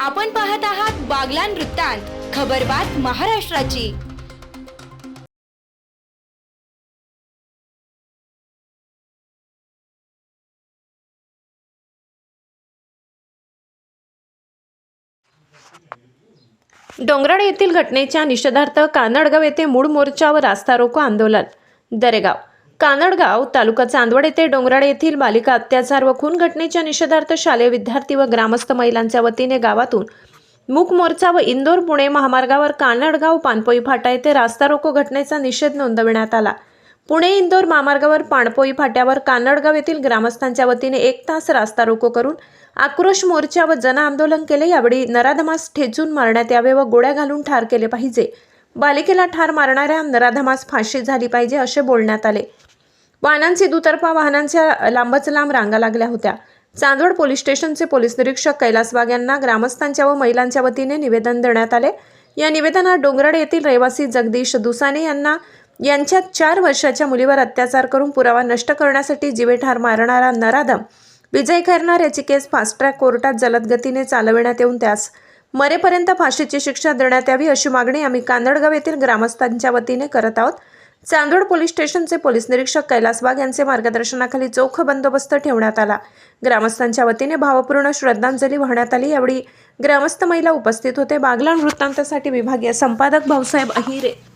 आपण पाहत आहात बागलान वृत्तांत खबरबात महाराष्ट्राची. डोंगराळ येथील घटनेच्या निषेधार्थ कानडगाव येथे मूळ मोर्चा व रास्ता रोको आंदोलन. दरेगाव कानडगाव तालुका चांदवड येथे डोंगराळ येथील बालिका अत्याचार व खून घटनेच्या निषेधार्थ शालेय विद्यार्थी व ग्रामस्थ महिलांच्या वतीने गावातून मूक मोर्चा व इंदोर पुणे महामार्गावर कानडगाव पानपोई फाटा येथे रास्ता रोको घटनेचा निषेध नोंदविण्यात आला. पुणे इंदोर महामार्गावर पाणपोई फाट्यावर कानडगाव येथील ग्रामस्थांच्या वतीने एक तास रास्ता रोको करून आक्रोश मोर्चा व जन आंदोलन केले. यावेळी नराधमास ठेचून मारण्यात यावे व गोळ्या घालून ठार केले पाहिजे. बालिकेला ठार मारणाऱ्या नराधमास फाशी झाली पाहिजे असे बोलण्यात आले. वाहनांची दुतर्फा वाहनांच्या लांबच लांब रांगा लागल्या होत्या. चांदवड पोलीस स्टेशनचे पोलीस निरीक्षक कैलास वाघ यांना ग्रामस्थांच्या व महिलांच्या वतीने निवेदन देण्यात आले. या निवेदनात डोंगराड येथील रहिवासी जगदीश दुसाने यांना यांच्या चार वर्षाच्या मुलीवर अत्याचार करून पुरावा नष्ट करण्यासाठी जीवेठार मारणारा नराधम विजय खैरनार याची केस फास्ट ट्रॅक कोर्टात जलद गतीने चालविण्यात येऊन त्यास मरेपर्यंत फाशीची शिक्षा देण्यात यावी अशी मागणी आम्ही कांदडगाव येथील ग्रामस्थांच्या वतीने करत आहोत. चांदोड पोलीस स्टेशनचे पोलीस निरीक्षक कैलास वाघ यांचे मार्गदर्शनाखाली चोख बंदोबस्त ठेवण्यात आला. ग्रामस्थांच्या वतीने भावपूर्ण श्रद्धांजली वाहण्यात आली. यावेळी ग्रामस्थ महिला उपस्थित होते. बागला वृत्तांतासाठी विभागीय संपादक भाऊसाहेब अहिरे.